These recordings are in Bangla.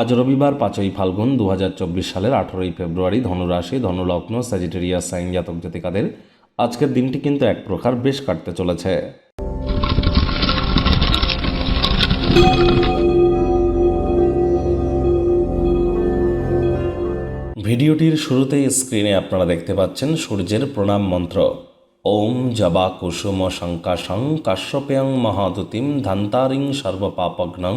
আজ রবিবার পাঁচই ফাল্গুন দু হাজার চব্বিশ সালের আঠেরোই ফেব্রুয়ারি ধনুরাশি, ধনুলগ্ন স্যাজিটেরিয়াস সাইন জাতক জাতিকাদের আজকের দিনটি কিন্তু এক প্রকার বেশ কাটতে চলেছে। ভিডিওটির শুরুতেই স্ক্রিনে আপনারা দেখতে পাচ্ছেন সূর্যের প্রণাম মন্ত্র। ওম জবা কুসুম শঙ্কাশং কাশ্যপেয়ং মহাদুতিম ধান্তারিং সর্বপাপগ্নং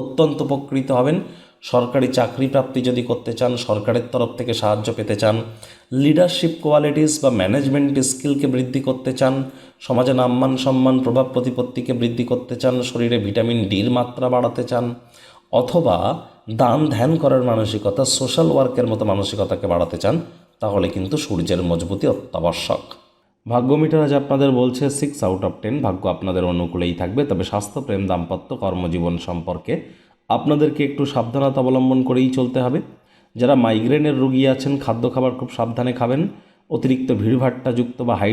অত্যন্ত উপকৃত হবেন। সরকারি চাকরি প্রাপ্তি যদি করতে চান, সরকারের তরফ থেকে সাহায্য পেতে চান লিডারশিপ কোয়ালিটিস বা ম্যানেজমেন্ট স্কিলকে বৃদ্ধি করতে চান, সমাজে নাম্মান সম্মান, প্রভাব প্রতিপত্তিকে বৃদ্ধি করতে চান, শরীরে ভিটামিন ডির মাত্রা বাড়াতে চান, অথবা দান ধ্যান করার মানসিকতা সোশ্যাল ওয়ার্কের মতো মানসিকতাকে বাড়াতে চান, তাহলে কিন্তু সূর্যের মজবুতি অত্যাবশ্যক। ভাগ্য মিটার আজ আপনাদের বলছে সিক্স আউট অফ টেন ভাগ্য আপনাদের অনুকূলেই থাকবে, তবে স্বাস্থ্য, প্রেম, দাম্পত্য, কর্মজীবন সম্পর্কে আপনাদেরকে একটু সাবধানতা অবলম্বন করেই চলতে হবে। যারা মাইগ্রেনের রুগী আছেন, খাদ্য খাবার খুব সাবধানে খাবেন। অতিরিক্ত ভিড়ভাট্টা যুক্ত বা হাই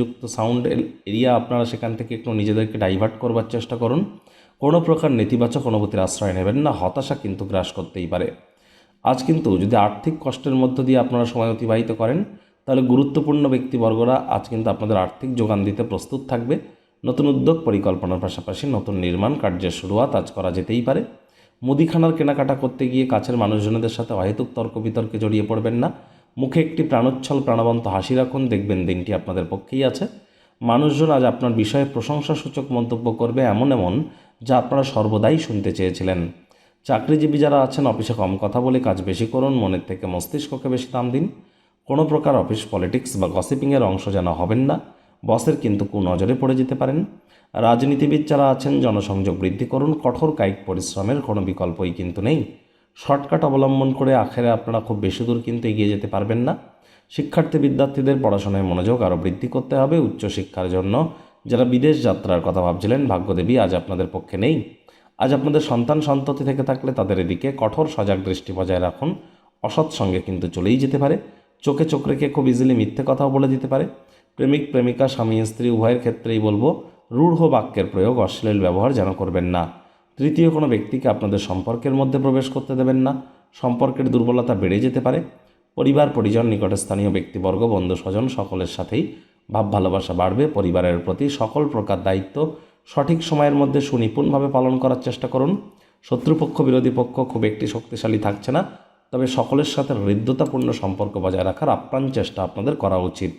যুক্ত সাউন্ড এরিয়া আপনারা সেখান থেকে একটু নিজেদেরকে ডাইভার্ট করবার চেষ্টা করুন। কোনো প্রকার নেতিবাচক অনুভূতির আশ্রয় নেবেন না, হতাশা কিন্তু গ্রাস করতেই পারে। আজ কিন্তু যদি আর্থিক কষ্টের মধ্য দিয়ে আপনারা সময় অতিবাহিত করেন তাহলে গুরুত্বপূর্ণ ব্যক্তিবর্গরা আজ কিন্তু আপনাদের আর্থিক যোগান দিতে প্রস্তুত থাকবে। নতুন উদ্যোগ পরিকল্পনার পাশাপাশি নতুন নির্মাণ কার্যের শুরুয়াত আজ করা যেতেই পারে। মুদিখানার কেনাকাটা করতে গিয়ে কাছের মানুষজনদের সাথে অহেতুক তর্ক বিতর্কে জড়িয়ে পড়বেন না। মুখে একটি প্রাণোচ্ছল প্রাণবন্ত হাসি রাখুন, দেখবেন দিনটি আপনাদের পক্ষেই আছে। মানুষজন আজ আপনার বিষয়ে প্রশংসাসূচক মন্তব্য করবে এমন এমন যা আপনারা সর্বদাই শুনতে চেয়েছিলেন। চাকরিজীবী যারা আছেন, অফিসে কম কথা বলে কাজ বেশি করুন, মনের থেকে মস্তিষ্ককে বেশি দাম দিন। কোনো প্রকার অফিস পলিটিক্স বা গসিপিংয়ের অংশ যেন হবেন না, বসের কিন্তু কুনজরে পড়ে যেতে পারেন। রাজনীতিবিদ যারা আছেন, জনসংযোগ বৃদ্ধি করুন, কঠোর কায়িক পরিশ্রমের কোনো বিকল্পই কিন্তু নেই। শর্টকাট অবলম্বন করে আখেরে আপনারা খুব বেশি দূর কিন্তু এগিয়ে যেতে পারবেন না। শিক্ষার্থী বিদ্যার্থীদের পড়াশোনায় মনোযোগ আরও বৃদ্ধি করতে হবে, উচ্চশিক্ষার জন্য। যারা বিদেশ যাত্রার কথা ভাবছিলেন, ভাগ্যদেবী আজ আপনাদের পক্ষে নেই। আজ আপনাদের সন্তান সন্ততি থেকে থাকলে তাদের এদিকে কঠোর সজাগ দৃষ্টি বজায় রাখুন। অসৎ সঙ্গে কিন্তু চলেই যেতে পারে। চোখে চোখ রেখে খুব ইজিলি মিথ্যে কথাও বলে দিতে পারে। প্রেমিক, প্রেমিকা, স্বামী, স্ত্রী উভয়ের ক্ষেত্রেই বলব, রূঢ় বাক্যের প্রয়োগ অশ্লীল ব্যবহার যেন করবেন না। তৃতীয় কোনো ব্যক্তিকে আপনাদের সম্পর্কের মধ্যে প্রবেশ করতে দেবেন না। সম্পর্কের দুর্বলতা বেড়ে যেতে পারে। পরিবার, পরিজন নিকটস্থানীয় ব্যক্তিবর্গ, বন্ধু, স্বজন সকলের সাথেই ভাব ভালোবাসা বাড়বে। পরিবারের প্রতি সকল প্রকার দায়িত্ব সঠিক সময়ের মধ্যে সুনিপুণভাবে পালন করার চেষ্টা করুন। শত্রুপক্ষ, বিরোধী পক্ষ খুব একটি শক্তিশালী থাকছে না। তবে সকলের সাথে হৃদ্যতাপূর্ণ সম্পর্ক বজায় রাখার আপ্রাণ চেষ্টা আপনাদের করা উচিত।